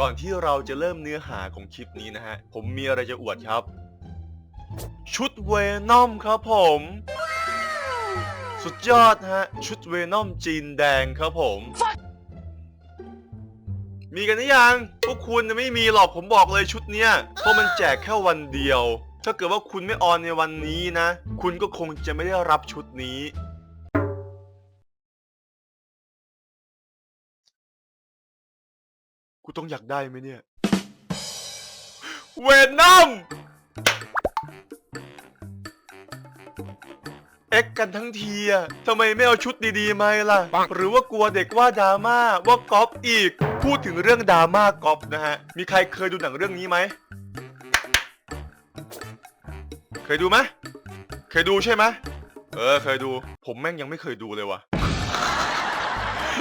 ก่อนที่เราจะเริ่มเนื้อหาของคลิปนี้นะฮะ ผมมีอะไรจะอวดครับ ชุดเวนอมครับผม สุดยอดฮะ ชุดเวนอมจีนแดงครับผม มีกันหรือยัง พวกคุณไม่มีหรอกผมบอกเลยชุดเนี้ยเพราะมันแจกแค่วันเดียว ถ้าเกิดว่าคุณไม่ออนในวันนี้นะ คุณก็คงจะไม่ได้รับชุดนี้ กูต้องอยากได้ไหมเนี่ย เวนอมเอ็กกันทั้งทีอะทำไมไม่เอาชุดดีๆมาล่ะ หรือว่ากลัวเด็กว่าดราม่าว่าก๊อปอีก พูดถึงเรื่องดราม่าก๊อปนะฮะ มีใครเคยดูหนังเรื่องนี้ไหม เคยดูไหม เคยดูใช่ไหม เออ เคยดู ผมแม่งยังไม่เคยดูเลยว่ะ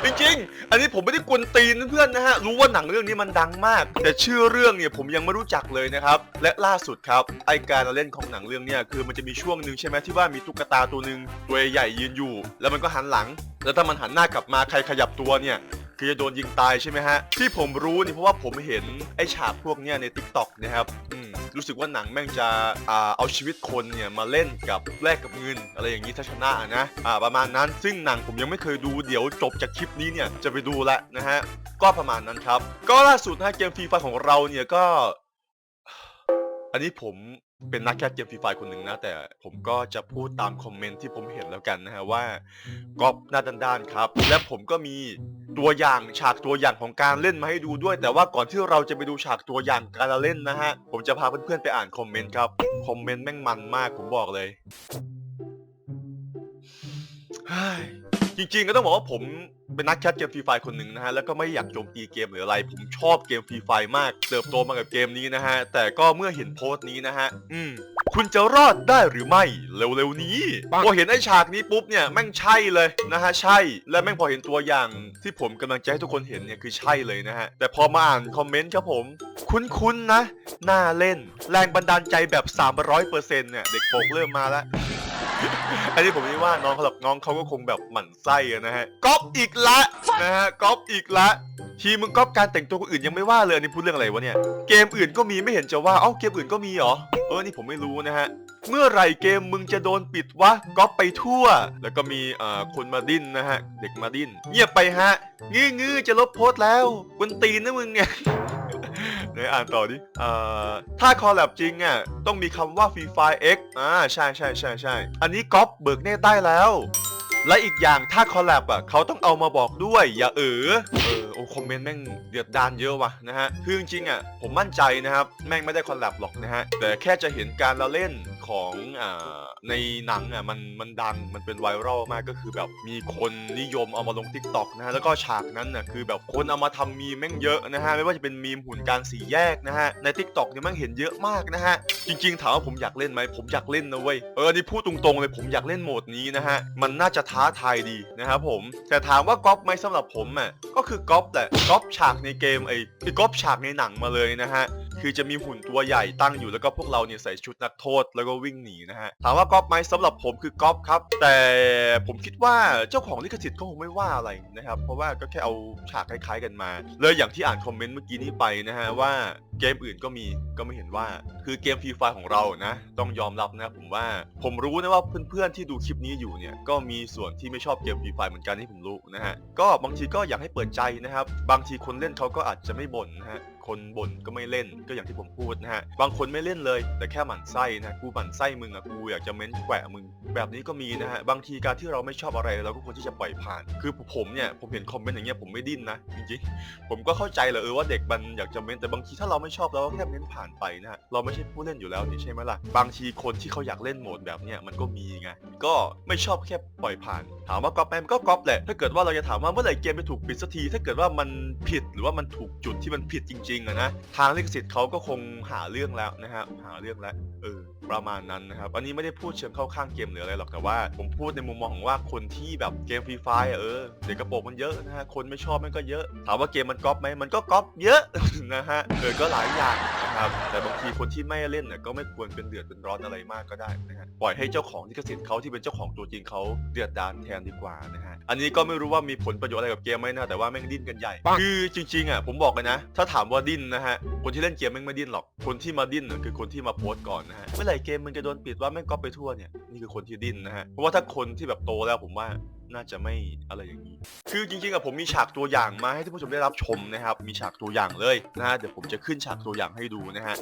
จริงๆ อันนี้ผมไม่ได้กวนตีนเพื่อนๆนะฮะ รู้ว่าหนังเรื่องนี้มันดังมาก แต่ชื่อเรื่องเนี่ยผมยังไม่รู้จักเลยนะครับ และล่าสุดครับ ไอการเล่นของหนังเรื่องเนี้ยคือมันจะมีช่วงหนึ่งใช่ไหมที่ว่ามีตุ๊กตาตัวหนึ่งตัวใหญ่ยืนอยู่ แล้วมันก็หันหลัง แล้วถ้ามันหันหน้ากลับมาใครขยับตัวเนี่ย คือจะโดนยิงตายใช่ไหมฮะ ที่ผมรู้นี่เพราะว่าผมเห็นไอ้ฉากพวกเนี้ยใน t ิ k t o k นะครับอืมรู้สึกว่าหนังแม่งจะอ่าเอาชีวิตคนเนี่ยมาเล่นกับแลกกับเงินอะไรอย่างนี้ถ้าชนะอะนะอ่าประมาณนั้นซึ่งหนังผมยังไม่เคยดูเดี๋ยวจบจากคลิปนี้เนี่ยจะไปดูละนะฮะก็ประมาณนั้นครับก็ล่าสุดนะฮะเกมฟรีไฟของเราเนี่ยก็ อันนี้ผมเป็นนักแคสเกมฟรีไฟคนหนึ่งนะ แต่ผมก็จะพูดตามคอมเมนต์ที่ผมเห็นแล้วกันนะฮะว่าก๊อปหน้าด้านๆครับ และผมก็มีตัวอย่างฉากตัวอย่างของการเล่นมาให้ดูด้วย แต่ว่าก่อนที่เราจะไปดูฉากตัวอย่างการเล่นนะฮะ ผมจะพาเพื่อนๆไปอ่านคอมเมนต์ครับ คอมเมนต์แม่งมันมากผมบอกเลยเฮ้ย จริงๆก็ต้องบอกว่าผมเป็นนักแคสเกมฟรีไฟคนหนึ่งนะฮะแล้วก็ไม่อยากโจมตีเกมหรืออะไร ผมชอบเกมฟรีไฟมากเติบโตมากับเกมนี้นะฮะแต่ก็เมื่อเห็นโพสต์นี้นะฮะอืมคุณจะรอดได้หรือไม่เร็วๆนี้พอเห็นไอ้ฉากนี้ปุ๊บเนี่ยแม่งใช่เลยนะฮะใช่และแม่งพอเห็นตัวอย่างที่ผมกำลังจะให้ทุกคนเห็นเนี่ยคือใช่เลยนะฮะแต่พอมาอ่านคอมเมนต์ครับผม คุ้นๆนะน่าเล่น แรงบันดาลใจแบบ 300%เนี่ยเด็กโปกเริ่มมาแล้ว อันนี้ผมไม่ว่าน้องเขาหรอกน้องเขาก็คงแบบหมั่นไส้อะนะฮะก๊อปอีกละนะฮะก๊อปอีกละ ทีมึงก๊อปการแต่งตัวคนอื่นยังไม่ว่าเลยอันนี้พูดเรื่องอะไรวะเนี่ยเกมอื่นก็มีไม่เห็นจะว่าเอ้าเกมอื่นก็มีเหรอเออนี่ผมไม่รู้นะฮะเมื่อไหร่เกมมึงจะโดนปิดวะก๊อปไปทั่ว แล้วก็มีเอ่อคนมาดิ้นนะฮะ เด็กมาดิ้นเงียบไปฮะงื้องื้อจะลบโพสต์แล้วกวนตีนนะมึงเนี่ย เดี๋ยวอ่านต่อดิเอ่อถ้าคอลแลบจริงอะต้องมีคำว่า Free Fire X อ่าใช่ใช่ใช่ใช่อันนี้ก๊อปเบิกเน่ได้แล้ว และอีกอย่างถ้าคอลแลบอะเขาต้องเอามาบอกด้วย อย่าเออเออโอ้คอมเมนต์แม่งเดือดดานเยอะว่ะนะฮะคือจริงๆอะผมมั่นใจนะครับ แม่งไม่ได้คอลแลบหรอกนะฮะแต่แค่จะเห็นการละเล่น ของอ่าในหนังอะมันมันดังมันเป็นไวรัลมากก็คือแบบมีคนนิยมเอามาลง t ิ k t o k นะฮะแล้วก็ฉากนั้นน่ะคือแบบคนเอามาทำมีมแม่งเยอะนะฮะไม่ว่าจะเป็นมีมหุ่นการสีแยกนะฮะใน t ิ k t o k เนี่ยแม่งเห็นเยอะมากนะฮะจริงๆถามว่าผมอยากเล่นไหมผมอยากเล่นนะเว้ยเออนี่พูดตรงๆเลยผมอยากเล่นโหมดนี้นะฮะมันน่าจะท้าทายดีนะครับผมแต่ถามว่าก๊อปไหมสำหรับผมอะก็คือก๊อปแหละก๊อปฉากในเกมไอ้คือก๊อปฉากในหนังมาเลยนะฮะ คือจะมีหุ่นตัวใหญ่ตั้งอยู่แล้วก็พวกเราเนี่ยใส่ชุดนักโทษแล้วก็วิ่งหนีนะฮะถามว่าก๊อปไหมสำหรับผมคือก๊อปครับ แต่ผมคิดว่าเจ้าของลิขสิทธิ์ก็คงไม่ว่าอะไรนะครับ เพราะว่าก็แค่เอาฉากคล้ายๆกันมาเลยอย่างที่อ่านคอมเมนต์เมื่อกี้นี้ไปนะฮะว่าเกมอื่นก็มีก็ไม่เห็นว่า คือเกมฟรีไฟของเรานะ ต้องยอมรับนะผมว่า ผมรู้นะว่าเพื่อนๆที่ดูคลิปนี้อยู่เนี่ยก็มีส่วนที่ไม่ชอบเกมฟรีไฟเหมือนกันที่ผมรู้นะฮะก็บางทีก็อยากให้เปิดใจนะครับ บางทีคนเล่นเขาก็อาจจะไม่บ่นนะฮะ คนบ่นก็ไม่เล่นก็อย่างที่ผมพูดนะฮะบางคนไม่เล่นเลย แต่แค่หมั่นไส้นะกูหมั่นไส้มึงอะกูอยากจะเม้นแกวะมึง แบบนี้ก็มีนะฮะบางทีการที่เราไม่ชอบอะไรเราก็ควรที่จะปล่อยผ่าน คือผมเนี่ยผมเห็นคอมเมนต์อย่างเงี้ยผมไม่ดิ้นนะจริงๆผมก็เข้าใจแหละเออว่าเด็กมันอยากจะเม้นแต่บางทีถ้าเราไม่ชอบเราก็แค่เม้นผ่านไปนะฮะเราไม่ใช่ผู้เล่นอยู่แล้วนี่ใช่ไหมล่ะบางทีคนที่เขาอยากเล่นโหมดแบบเนี้ยมันก็มีไงก็ไม่ชอบแค่ปล่อยผ่าน ถามว่าก๊อปไหมมันก็ก๊อปแหละถ้าเกิดว่าเราจะถามว่าเมื่อไหร่เกมจะถูกปิดสักที ถ้าเกิดว่ามันผิดหรือว่ามันถูกจุดที่มันผิดจริงๆอะนะทางลิขสิทธิ์เขาก็คงหาเรื่องแล้วนะครับหาเรื่องแล้วเออประมาณนั้นนะครับอันนี้ไม่ได้พูดเชิงเข้าข้างเกมหรืออะไรหรอกแต่ว่า ผมพูดในมุมมองของว่าคนที่แบบเกมฟรีไฟเออเด็กกระโปรงมันเยอะนะฮะคนไม่ชอบมันก็เยอะถามว่าเกมมันก๊อปไหมมันก็ก๊อปเยอะนะฮะเออก็หลายอย่างนะครับแต่บางทีคนที่ไม่เล่นเนี่ยก็ไม่ควรเป็นเดือดเป็นร้อนอะไรมากก็ได้นะฮะปล่อยให้เจ้าของลิขสิทธิ์เขาที่เป็นเจ้าของตัวจริงเขาเดือดดานแทนดีกว่านะฮะอันนี้ก็ไม่รู้ว่ามีผลประโยชน์อะไรกับเกมไหมนะแต่ว่าแม่งดิ้นกันใหญ่ คือจริงๆอะผมบอกเลยนะ ถ้าถามว่าดิ้นนะฮะ คนที่เล่นเกมแม่งไม่ดิ้นหรอก คนที่มาดิ้นน่ะคือคนที่มาโพสต์ก่อนนะฮะ เมื่อไหร่เกมมึงจะโดนปิดว่าแม่งก๊อปไปทั่วเนี่ย นี่คือคนที่ดิ้นนะฮะ เพราะว่าถ้าคนที่แบบโตแล้วผมว่าน่าจะไม่อะไรอย่างนี้ คือจริงๆอะผมมีฉากตัวอย่างมาให้ท่านผู้ชมได้รับชมนะครับ มีฉากตัวอย่างเลยนะฮะ เดี๋ยวผมจะขึ้นฉากตัวอย่างให้ดูนะฮะ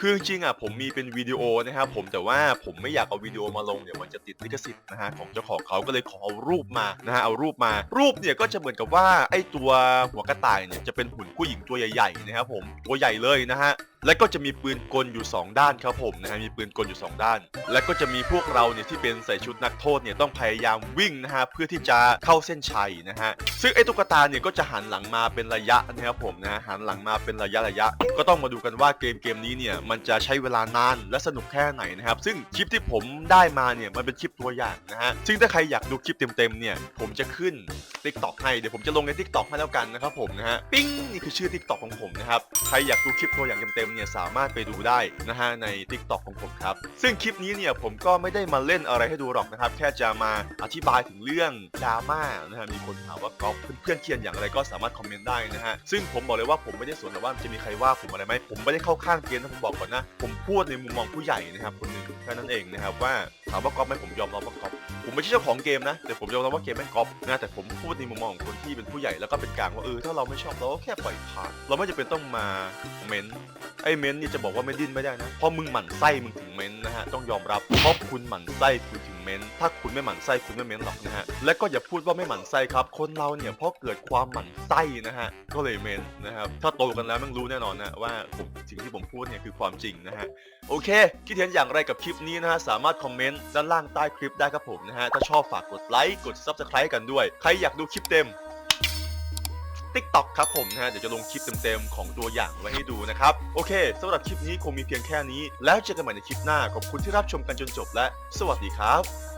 คือจริงอะผมมีเป็นวิดีโอนะครับผมแต่ว่าผมไม่อยากเอาวิดีโอมาลงเดี๋ยวมันจะติดลิขสิทธิ์นะฮะของเจ้าของเขาก็เลยขอเอารูปมานะฮะเอารูปมา รูปเนี่ยก็จะเหมือนกับว่าไอ้ตัวหัวกระต่ายเนี่ยจะเป็นหุ่นผู้หญิงตัวใหญ่ๆนะครับผมตัวใหญ่เลยนะฮะ และก็จะมีปืนกลอยู่ 2 ด้านครับผมนะฮะมีปืนกลอยู่ 2 ด้าน และก็จะมีพวกเราเนี่ยที่เป็นใส่ชุดนักโทษเนี่ยต้องพยายามวิ่งนะฮะเพื่อที่จะเข้าเส้นชัยนะฮะซึ่งไอ้ตุ๊กตาเนี่ยก็จะหันหลังมาเป็นระยะนะครับผมนะหันหลังมาเป็นระยะระยะ ก็ต้องมาดูกันว่าเกมเกมนี้เนี่ยมันจะใช้เวลานานและสนุกแค่ไหนนะครับซึ่งคลิปที่ผมได้มาเนี่ยมันเป็นคลิปตัวอย่างนะฮะซึ่งถ้าใครอยากดูคลิปเต็มๆเนี่ยผมจะขึ้น TikTok ให้เดี๋ยวผมจะลงใน TikTok ให้แล้วกันนะครับผมนะฮะปิ้งนี่คือชื่อ TikTok ของผมนะครับใครอยากดูคลิปตัวอย่างเต็มๆเนี่ยสามารถไปดูได้นะฮะใน TikTok ของผมครับซึ่งคลิปนี้เนี่ยผมก็ไม่ได้มาเล่นอะไรให้ดูหรอกนะครับแค่จะมาอธิบายถึงเรื่องดราม่านะฮะมีคนถามว่าก๊อฟเพื่อนๆเขียนอย่างไรก็สามารถคอมเมนต์ได้นะฮะซึ่งผมบอกเลยว่าผมไม่ได้สนหรอกว่าจะมีใครว่าผมอะไรไหมผมไม่ได้เข้าข้างเกมนะผมบอกก่อนนะ ผมพูดในมุมมองผู้ใหญ่นะครับคนหนึ่งแค่นั้นเองนะครับว่าามว่าก๊อฟไหมผมยอมรับว่าก๊อฟผมไม่ใช่เจ้าของเกมนะแต่ผมยอมรับว่าเกมแม่งก๊อปนะแต่ผมพูดในมุมมองของคนที่เป็นผู้ใหญ่แล้วก็เป็นกลางว่าเออถ้าเราไม่ชอบเราก็แค่ปล่อยผ่านเราไม่จำเป็นต้องมาเม้น ไอ้เม้นนี่จะบอกว่าไม่ดิ้นไม่ได้นะ เพราะมึงหมั่นไส้มึงถึงเม้นนะฮะ ต้องยอมรับ เพราะคุณหมั่นไส้คุณถึงเม้น ถ้าคุณไม่หมั่นไส้คุณไม่เม้นหรอกนะฮะ และก็อย่าพูดว่าไม่หมั่นไส้ครับ คนเราเนี่ยเพราะเกิดความหมั่นไส้นะฮะ ก็เลยเม้นนะครับ ถ้าโตกันแล้วม่งรู้แน่นอนนะว่าผมสิ่งที่ผมพูดเนี่ยคือความจริงนะฮะ โอเค คิดเห็นอย่างไรกับคลิปนี้นะฮะ สามารถคอมเมนต์ด้านล่างใต้คลิปได้ครับผมนะฮะ ถ้าชอบฝากกดไลค์ กด Subscribe กันด้วย ใครอยากดูคลิปเต็ม TikTok ครับผมนะฮะเดี๋ยวจะลงคลิปเต็มๆ ของตัวอย่างไว้ให้ดูนะครับ โอเคสำหรับคลิปนี้คงมีเพียงแค่นี้ แล้วเจอกันใหม่ในคลิปหน้าขอบคุณที่รับชมกันจนจบและ สวัสดีครับ